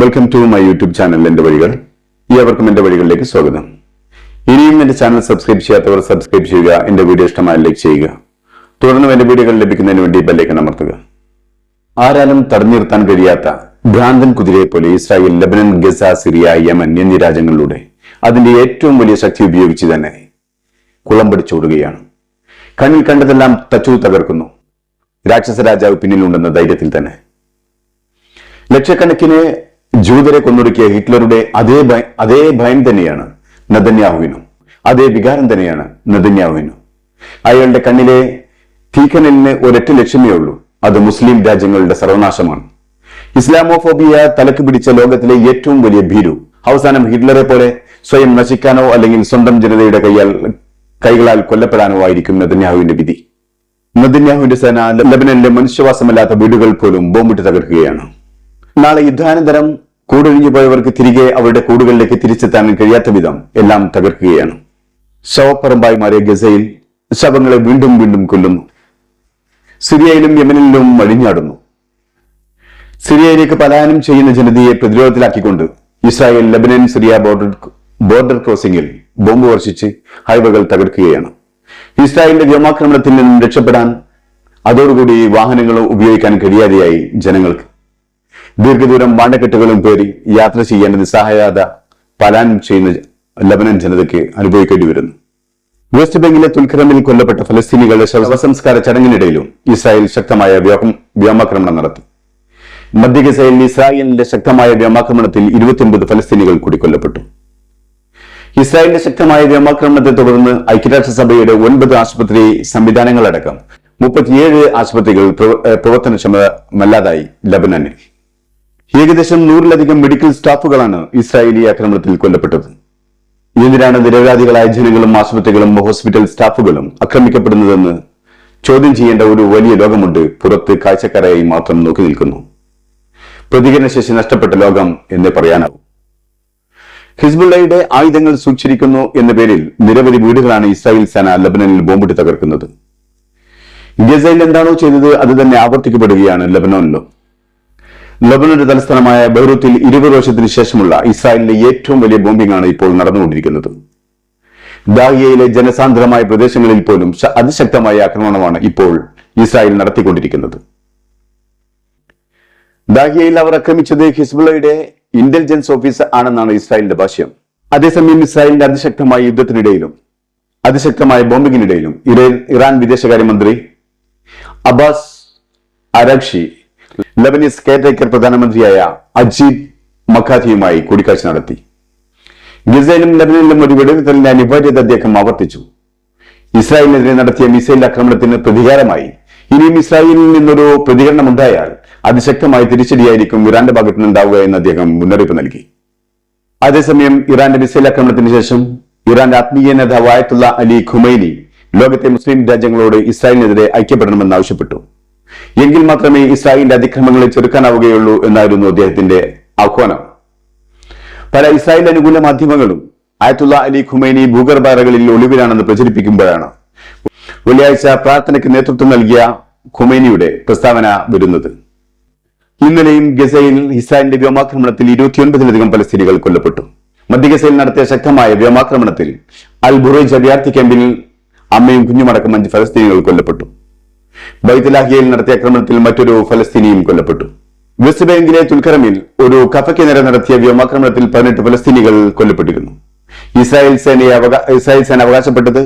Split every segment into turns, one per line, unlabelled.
Welcome to my YouTube channel എന്റെ വഴികൾ. ഏവർക്കും എന്റെ വഴികളിലേക്ക് സ്വാഗതം. ഇനിയും എന്റെ ചാനൽ സബ്സ്ക്രൈബ് ചെയ്യാത്തവർ സബ്സ്ക്രൈബ് ചെയ്യുക എന്റെ വീഡിയോ ഇഷ്ടമായ ലൈക്ക് ചെയ്യുക. തുടർന്നും എന്റെ വീഡിയോകൾ ലഭിക്കുന്നതിന് വേണ്ടി ബെല്ലേക്ക് അമർത്തുക. ആരാലും തടഞ്ഞിർത്താൻ കഴിയാത്ത ഭ്രാന്തൻ കുതിരയെ പോലെ Israel Lebanon Gaza Syria Yemen എന്നീ രാജ്യങ്ങളിലൂടെ അതിന്റെ ഏറ്റവും വലിയ ശക്തി ഉപയോഗിച്ച് തന്നെ കുളമ്പടിച്ചോടുകയാണ് കണ്ണിൽ കണ്ടതെല്ലാം തച്ചു തകർക്കുന്നു. രാക്ഷസ രാജാവ് പിന്നിലുണ്ടെന്ന ധൈര്യത്തിൽ തന്നെ ലക്ഷക്കണക്കിന് ജൂതരെ കൊന്നൊടുക്കിയ ഹിറ്റ്ലറുടെ അതേ അതേ ഭയം തന്നെയാണ് നദന്യാഹുവിനും. അതേ വികാരം തന്നെയാണ് നദന്യാഹുവിനും. അയാളുടെ കണ്ണിലെ തീക്കനലിന് ഒരൊറ്റ ലക്ഷ്യമേ ഉള്ളൂ. അത് മുസ്ലിം രാജ്യങ്ങളുടെ സർവനാശമാണ്. ഇസ്ലാമോഫോബിയ തലക്ക് പിടിച്ച ലോകത്തിലെ ഏറ്റവും വലിയ ഭീരു. അവസാനം ഹിറ്റ്ലറെ പോലെ സ്വയം നശിക്കാനോ അല്ലെങ്കിൽ സ്വന്തം ജനതയുടെ കൈയാൽ കൈകളാൽ കൊല്ലപ്പെടാനോ ആയിരിക്കും നദന്യാഹുവിന്റെ വിധി. നദന്യാഹുവിന്റെ സേന ലബനനിലെ മനുഷ്യവാസമല്ലാത്ത വീടുകൾ പോലും ബോംബിട്ട് തകർക്കുകയാണ്. നാളെ യുദ്ധാനന്തരം കൂടൊഴിഞ്ഞു പോയവർക്ക് തിരികെ അവരുടെ കൂടുകളിലേക്ക് തിരിച്ചെത്താൻ കഴിയാത്ത വിധം എല്ലാം തകർക്കുകയാണ്. ശവപ്പറമ്പായി മാറിയ ഗസയിൽ ശവങ്ങളെ വീണ്ടും വീണ്ടും കൊല്ലുന്നു. സിറിയയിലും യമനിലും അഴിഞ്ഞാടുന്നു. സിറിയയിലേക്ക് പലായനം ചെയ്യുന്ന ജനതയെ പ്രതിരോധത്തിലാക്കിക്കൊണ്ട് Israel Lebanon Syria border border ക്രോസിംഗിൽ bomb വർഷിച്ച് ഹൈവകൾ തകർക്കുകയാണ്. ഇസ്രായേലിന്റെ വ്യോമാക്രമണത്തിൽ നിന്നും രക്ഷപ്പെടാൻ അതോടുകൂടി വാഹനങ്ങൾ ഉപയോഗിക്കാൻ കഴിയാതെയായി ജനങ്ങൾക്ക് ദീർഘദൂരം വാണ്ടക്കെട്ടുകളും പേറി യാത്ര ചെയ്യേണ്ട നിസ്സഹായത പലായനം ചെയ്യുന്ന ലബനൻ ജനതയ്ക്ക് അനുഭവിക്കേണ്ടി വരുന്നു. വെസ്റ്റ് ബംഗിലെ തുൽഖറമിൽ കൊല്ലപ്പെട്ട ഫലസ്തീനികളുടെ ശവസംസ്കാര ചടങ്ങിനിടയിലും ഇസ്രായേൽ ശക്തമായ വ്യോമ- വ്യോമാക്രമണം നടത്തി. മധ്യ ഗസയിൽ ഇസ്രായേലിന്റെ ശക്തമായ വ്യോമാക്രമണത്തിൽ ഇരുപത്തിയൊൻപത് ഫലസ്തീനികൾ കൂടി കൊല്ലപ്പെട്ടു ഇസ്രായേലിന്റെ ശക്തമായ വ്യോമാക്രമണത്തെ തുടർന്ന് ഐക്യരാഷ്ട്രസഭയുടെ ഒൻപത് ആശുപത്രി സംവിധാനങ്ങളടക്കം മുപ്പത്തിയേഴ് ആശുപത്രികൾ പ്രവർത്തനക്ഷമമല്ലാതായി ലബനനിൽ. ഏകദേശം നൂറിലധികം മെഡിക്കൽ സ്റ്റാഫുകളാണ് ഇസ്രായേലി ആക്രമണത്തിൽ കൊല്ലപ്പെട്ടത്. എന്തിനാണ് നിരപരാധികളായ ജനങ്ങളും ആശുപത്രികളും ഹോസ്പിറ്റൽ സ്റ്റാഫുകളും ആക്രമിക്കപ്പെടുന്നതെന്ന് ചോദ്യം ചെയ്യേണ്ട ഒരു വലിയ ലോകമുണ്ട് പുറത്ത് കാഴ്ചക്കാരായി മാത്രം നോക്കി നിൽക്കുന്നു. പ്രതികരണശേഷി നഷ്ടപ്പെട്ട ലോകം എന്ന് പറയാനാവും. ഹിസ്ബുള്ളയുടെ ആയുധങ്ങൾ സൂക്ഷിച്ചിരിക്കുന്നു എന്ന പേരിൽ നിരവധി വീടുകളാണ് ഇസ്രായേൽ സേന ലബനനിൽ ബോംബിട്ട് തകർക്കുന്നത്. ഗസയിൽ എന്താണോ ചെയ്തത് അത് തന്നെ ആവർത്തിക്കപ്പെടുകയാണ് ലബനോനിലും. ലബനന്റെ തലസ്ഥാനമായ ബൈറൂത്തിൽ ഇരുപത് വർഷത്തിന് ശേഷമുള്ള ഇസ്രായേലിലെ ഏറ്റവും വലിയ ബോംബിംഗാണ് ഇപ്പോൾ നടന്നുകൊണ്ടിരിക്കുന്നത്. ദാഹിയയിലെ ജനസാന്ദ്രമായ പ്രദേശങ്ങളിൽ പോലും അതിശക്തമായ ആക്രമണമാണ് ഇപ്പോൾ ഇസ്രായേൽ നടത്തിക്കൊണ്ടിരിക്കുന്നത്. ദാഹിയയിൽ അവർ ആക്രമിച്ചത് ഹിസ്ബുള്ളയുടെ ഇന്റലിജൻസ് ഓഫീസർ ആണെന്നാണ് ഇസ്രായേലിന്റെ ഭാഷ്യം. അതേസമയം ഇസ്രായേലിന്റെ അതിശക്തമായ യുദ്ധത്തിനിടയിലും അതിശക്തമായ ബോംബിങ്ങിനിടയിലും ഇറാൻ വിദേശകാര്യമന്ത്രി അബ്ബാസ് അരാക്ഷി ലബനീസ് കെയർടേക്കർ പ്രധാനമന്ത്രിയായ അജീബ് മഖാഥിയുമായി കൂടിക്കാഴ്ച നടത്തി. ഗിസയിലും ലബനനിലും ഒരു വെടിനിർത്തലിന്റെ അനിവാര്യത അദ്ദേഹം ആവർത്തിച്ചു. ഇസ്രായേലിനെതിരെ നടത്തിയ മിസൈൽ ആക്രമണത്തിന് പ്രതികാരമായി. ഇനിയും ഇസ്രായേലിൽ നിന്നൊരു പ്രതികരണം ഉണ്ടായാൽ അതിശക്തമായ തിരിച്ചടിയായിരിക്കും ഇറാന്റെ ഭാഗത്തു നിന്നുണ്ടാവുക എന്ന് അദ്ദേഹം മുന്നറിയിപ്പ് നൽകി. അതേസമയം ഇറാന്റെ മിസൈൽ ആക്രമണത്തിന് ശേഷം ഇറാന്റെ ആത്മീയ നേതാവ് ആയത്തുള്ള അലി ഖുമൈനി ലോകത്തെ മുസ്ലിം രാജ്യങ്ങളോട് ഇസ്രായേലിനെതിരെ ഐക്യപ്പെടണമെന്ന് ആവശ്യപ്പെട്ടു. എങ്കിൽ മാത്രമേ ഇസ്രായേലിന്റെ അതിക്രമങ്ങളെ ചെറുക്കാനാവുകയുള്ളൂ എന്നായിരുന്നു അദ്ദേഹത്തിന്റെ ആഹ്വാനം. പല ഇസ്രായേൽ അനുകൂല മാധ്യമങ്ങളും ആയത്തുള്ള അലി ഖുമൈനി ഭൂഗർഭാരകളിൽ ഒളിവിലാണെന്ന് പ്രചരിപ്പിക്കുമ്പോഴാണ് വെള്ളിയാഴ്ച പ്രാർത്ഥനയ്ക്ക് നേതൃത്വം നൽകിയ ഖുമൈനിയുടെ പ്രസ്താവന വരുന്നത്. ഇന്നലെയും ഗസയിൽ ഇസ്രായേലിന്റെ വ്യോമാക്രമണത്തിൽ ഇരുപത്തിയൊൻപതിലധികം പലസ്തീനികൾ കൊല്ലപ്പെട്ടു. മധ്യ ഗസയിൽ നടത്തിയ ശക്തമായ വ്യോമാക്രമണത്തിൽ അൽ ബുറൈജ് അഭയാർത്ഥി ക്യാമ്പിൽ അമ്മയും കുഞ്ഞുമടക്കം അഞ്ച് ഫലസ്തീനികൾ കൊല്ലപ്പെട്ടു. ബൈത്തലാഹിയയിൽ നടത്തിയ ആക്രമണത്തിൽ മറ്റൊരു ഫലസ്തീനിയും കൊല്ലപ്പെട്ടു. വെസ്റ്റ് ബാങ്കിലെ തുൽക്കരമിൽ ഒരു കഫയ്ക്ക് നേരെ നടത്തിയ വ്യോമാക്രമണത്തിൽ പതിനെട്ട് ഫലസ്തീനികൾ കൊല്ലപ്പെട്ടിരുന്നു. ഇസ്രായേൽ സേനയെ ഇസ്രായേൽ സേന അവകാശപ്പെട്ടത്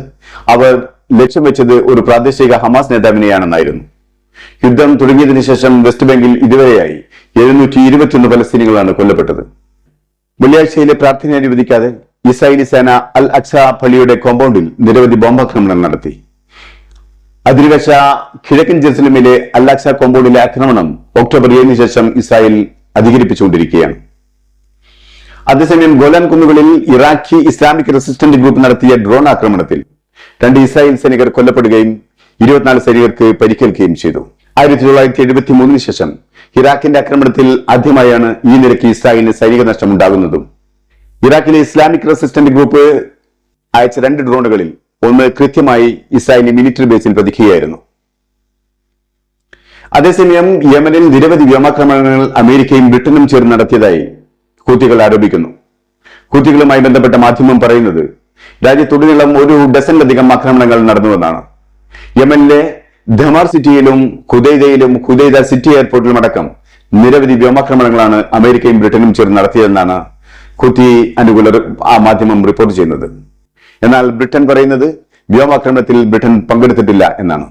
അവർ ലക്ഷ്യം വെച്ചത് ഒരു പ്രാദേശിക ഹമാസ് നേതാവിനെയാണെന്നായിരുന്നു. യുദ്ധം തുടങ്ങിയതിനു ശേഷം വെസ്റ്റ് ബാങ്കിൽ ഇതുവരെയായി എഴുന്നൂറ്റി ഇരുപത്തിയൊന്ന് ഫലസ്തീനികളാണ് കൊല്ലപ്പെട്ടത്. വെള്ളിയാഴ്ചയിലെ പ്രാർത്ഥന അനുവദിക്കാതെ ഇസ്രായേലി സേന അൽ അക്സ പള്ളിയുടെ കോമ്പൗണ്ടിൽ നിരവധി ബോംബാക്രമണം നടത്തി. അതിരുവശ കിഴക്കൻ ജെറുസലമിലെ അല്ലാക്സ കോമ്പൗണ്ടിലെ ആക്രമണം ഒക്ടോബർ ഏഴിന് ശേഷം ഇസ്രായേൽ അധികരിപ്പിച്ചുകൊണ്ടിരിക്കുകയാണ്. അതേസമയം ഗോലാൻ കുന്നുകളിൽ ഇറാഖി ഇസ്ലാമിക് റെസിസ്റ്റന്റ് ഗ്രൂപ്പ് നടത്തിയ ഡ്രോൺ ആക്രമണത്തിൽ രണ്ട് ഇസ്രായേൽ സൈനികർ കൊല്ലപ്പെടുകയും ഇരുപത്തിനാല് സൈനികർക്ക് പരിക്കേൽക്കുകയും ചെയ്തു. ആയിരത്തി തൊള്ളായിരത്തി എഴുപത്തി മൂന്നിന് ശേഷം ഇറാഖിന്റെ ആക്രമണത്തിൽ ആദ്യമായാണ് ഈ നിരക്ക് ഇസ്രായേലിന് സൈനിക നഷ്ടം ഉണ്ടാകുന്നതും ഇറാഖിലെ ഇസ്ലാമിക് റെസിസ്റ്റന്റ് ഗ്രൂപ്പ് അയച്ച രണ്ട് ഡ്രോണുകളിൽ ഒന്ന് കൃത്യമായി ഇസ്രായേലി മിലിറ്ററി ബേസിൽ പതിക്കുകയായിരുന്നു. അതേസമയം യമനിൽ നിരവധി വ്യോമാക്രമണങ്ങൾ അമേരിക്കയും ബ്രിട്ടനും ചേർന്ന് നടത്തിയതായി ഹൂത്തികൾ ആരോപിക്കുന്നു. ഹൂത്തികളുമായി ബന്ധപ്പെട്ട മാധ്യമം പറയുന്നത് രാജ്യത്തുടനീളം ഒരു ഡസനിലധികം ആക്രമണങ്ങൾ നടന്നുവെന്നാണ്. യമനിലെ ധമാർ സിറ്റിയിലും ഖുദൈദയിലും ഖുദൈദ സിറ്റി എയർപോർട്ടിലും അടക്കം നിരവധി വ്യോമാക്രമണങ്ങളാണ് അമേരിക്കയും ബ്രിട്ടനും ചേർന്ന് നടത്തിയതെന്നാണ് കുത്തി അനുകൂല ആ മാധ്യമം റിപ്പോർട്ട് ചെയ്യുന്നത്. എന്നാൽ ബ്രിട്ടൻ പറയുന്നത് വ്യോമാക്രമണത്തിൽ ബ്രിട്ടൻ പങ്കെടുത്തിട്ടില്ല എന്നാണ്.